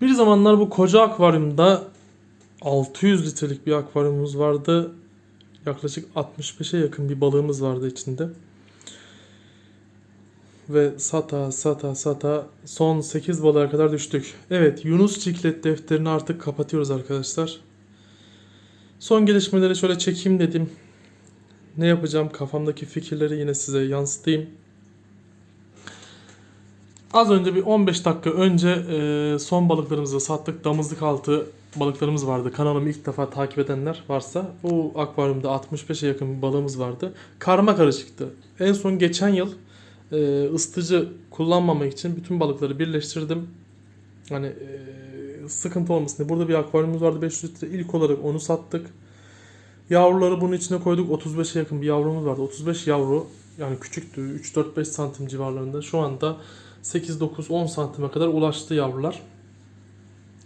Bir zamanlar bu koca akvaryumda 600 litrelik bir akvaryumumuz vardı. Yaklaşık 65'e yakın bir balığımız vardı içinde. Ve sata sata sata son 8 balığa kadar düştük. Evet Yunus Ciklet defterini artık kapatıyoruz arkadaşlar. Son gelişmeleri şöyle çekeyim dedim. Ne yapacağım kafamdaki fikirleri yine size yansıtayım. Az önce bir 15 dakika önce e, son balıklarımızı sattık. Damızlık altı balıklarımız vardı. Kanalımı ilk defa takip edenler varsa bu akvaryumda 65'e yakın bir balığımız vardı. Karma karışıktı. En son geçen yıl e, ısıtıcı kullanmamak için bütün balıkları birleştirdim. Hani e, sıkıntı olmasın diye. Burada bir akvaryumumuz vardı 500 litre. İlk olarak onu sattık. Yavruları bunun içine koyduk. 35'e yakın bir yavrumuz vardı. 35 yavru yani küçüktü. 3-4-5 santim civarlarında. Şu anda 8-9-10 santime kadar ulaştı yavrular.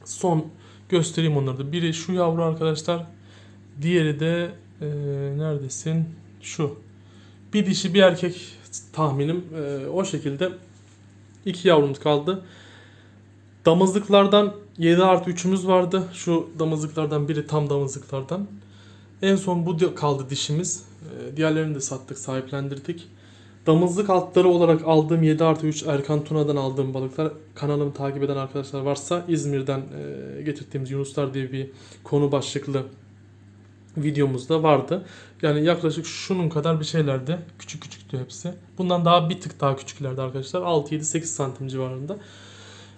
Son göstereyim onları da. Biri şu yavru arkadaşlar. Diğeri de e, neredesin? Şu. Bir dişi bir erkek tahminim. E, o şekilde iki yavrumuz kaldı. Damızlıklardan 7 artı 3'ümüz vardı. Şu damızlıklardan biri tam damızlıklardan. En son bu kaldı dişimiz. E, diğerlerini de sattık, sahiplendirdik. Damızlık altları olarak aldığım 7 artı 3 Erkan Tuna'dan aldığım balıklar kanalımı takip eden arkadaşlar varsa İzmir'den e, getirdiğimiz Yunuslar diye bir konu başlıklı videomuzda vardı. Yani yaklaşık şunun kadar bir şeylerdi. Küçük küçüktü hepsi. Bundan daha bir tık daha küçüklerdi arkadaşlar. 6-7-8 santim civarında.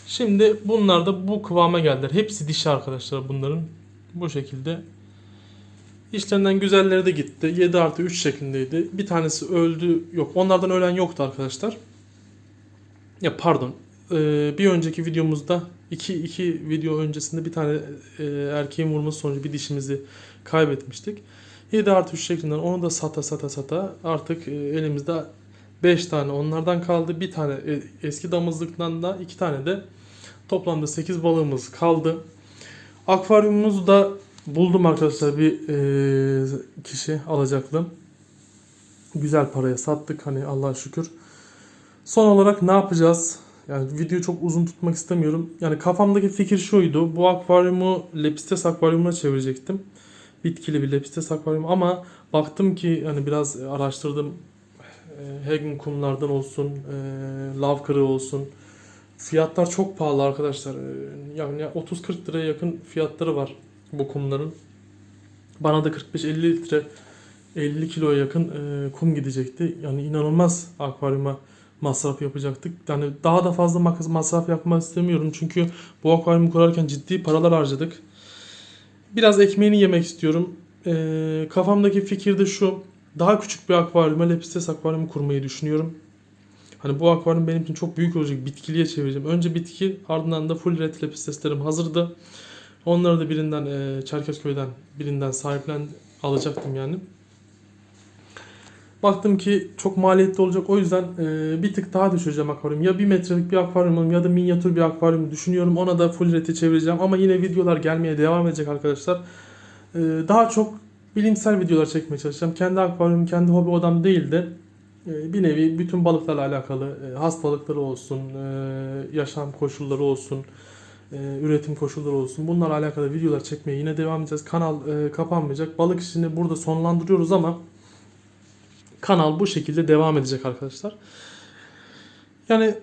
Şimdi bunlar da bu kıvama geldiler. Hepsi dişi arkadaşlar bunların. Bu şekilde İşlerinden güzelleri de gitti. 7 artı 3 şeklindeydi. Bir tanesi öldü. Yok onlardan ölen yoktu arkadaşlar. Ya pardon. Ee, bir önceki videomuzda iki, iki video öncesinde bir tane e, erkeğin vurması sonucu bir dişimizi kaybetmiştik. 7 artı 3 şeklinden onu da sata sata sata artık e, elimizde 5 tane onlardan kaldı. Bir tane e, eski damızlıktan da 2 tane de toplamda 8 balığımız kaldı. Akvaryumumuzu da buldum arkadaşlar bir e, kişi alacaklı. Güzel paraya sattık hani Allah'a şükür. Son olarak ne yapacağız? Yani videoyu çok uzun tutmak istemiyorum. Yani kafamdaki fikir şuydu. Bu akvaryumu Lepistes akvaryumuna çevirecektim. Bitkili bir Lepistes akvaryum ama baktım ki hani biraz araştırdım. E, Hagen kumlardan olsun, e, lav kırığı olsun. Fiyatlar çok pahalı arkadaşlar. E, Yani 30-40 liraya yakın fiyatları var bu kumların. Bana da 45-50 litre 50 kiloya yakın e, kum gidecekti. Yani inanılmaz akvaryuma masraf yapacaktık. Yani daha da fazla masraf yapmak istemiyorum. Çünkü bu akvaryumu kurarken ciddi paralar harcadık. Biraz ekmeğini yemek istiyorum. E, kafamdaki fikir de şu. Daha küçük bir akvaryuma Lepistes akvaryumu kurmayı düşünüyorum. Hani bu akvaryum benim için çok büyük olacak. Bitkiliye çevireceğim. Önce bitki ardından da full red lepisteslerim hazırdı. Onları da birinden e, Çerkezköy'den birinden sahiplen alacaktım yani. Baktım ki çok maliyetli olacak. O yüzden e, bir tık daha düşüreceğim akvaryum. Ya bir metrelik bir akvaryum ya da minyatür bir akvaryum düşünüyorum. Ona da full red'i çevireceğim. Ama yine videolar gelmeye devam edecek arkadaşlar. E, daha çok bilimsel videolar çekmeye çalışacağım. Kendi akvaryumum, kendi hobi odam değil de e, bir nevi bütün balıklarla alakalı e, hastalıkları olsun, e, yaşam koşulları olsun, e, üretim koşulları olsun. Bunlarla alakalı videolar çekmeye yine devam edeceğiz. Kanal e, kapanmayacak. Balık işini burada sonlandırıyoruz ama kanal bu şekilde devam edecek arkadaşlar. Yani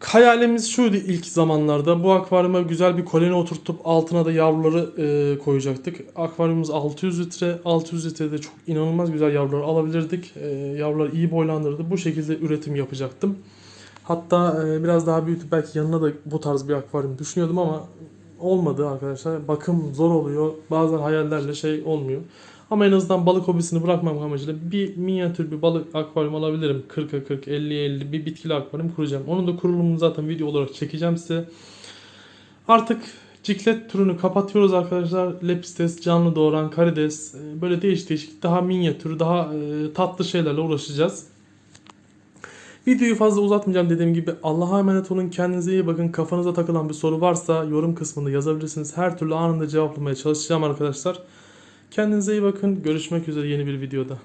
hayalimiz şuydu ilk zamanlarda. Bu akvaryuma güzel bir koloni oturtup altına da yavruları e, koyacaktık. Akvaryumumuz 600 litre. 600 litrede çok inanılmaz güzel yavrular alabilirdik. E, yavrular iyi boylandırdı. Bu şekilde üretim yapacaktım. Hatta e, biraz daha büyütüp belki yanına da bu tarz bir akvaryum düşünüyordum ama olmadı arkadaşlar. Bakım zor oluyor. Bazen hayallerle şey olmuyor. Ama en azından balık hobisini bırakmam amacıyla bir minyatür bir balık akvaryum alabilirim. 40'a 40, 50'ye 50 bir bitkili akvaryum kuracağım. Onun da kurulumunu zaten video olarak çekeceğim size. Artık ciklet türünü kapatıyoruz arkadaşlar. Lepistes, canlı doğuran, karides e, böyle değişik değişik daha minyatür, daha e, tatlı şeylerle uğraşacağız. Videoyu fazla uzatmayacağım dediğim gibi Allah'a emanet olun. Kendinize iyi bakın. Kafanıza takılan bir soru varsa yorum kısmında yazabilirsiniz. Her türlü anında cevaplamaya çalışacağım arkadaşlar. Kendinize iyi bakın. Görüşmek üzere yeni bir videoda.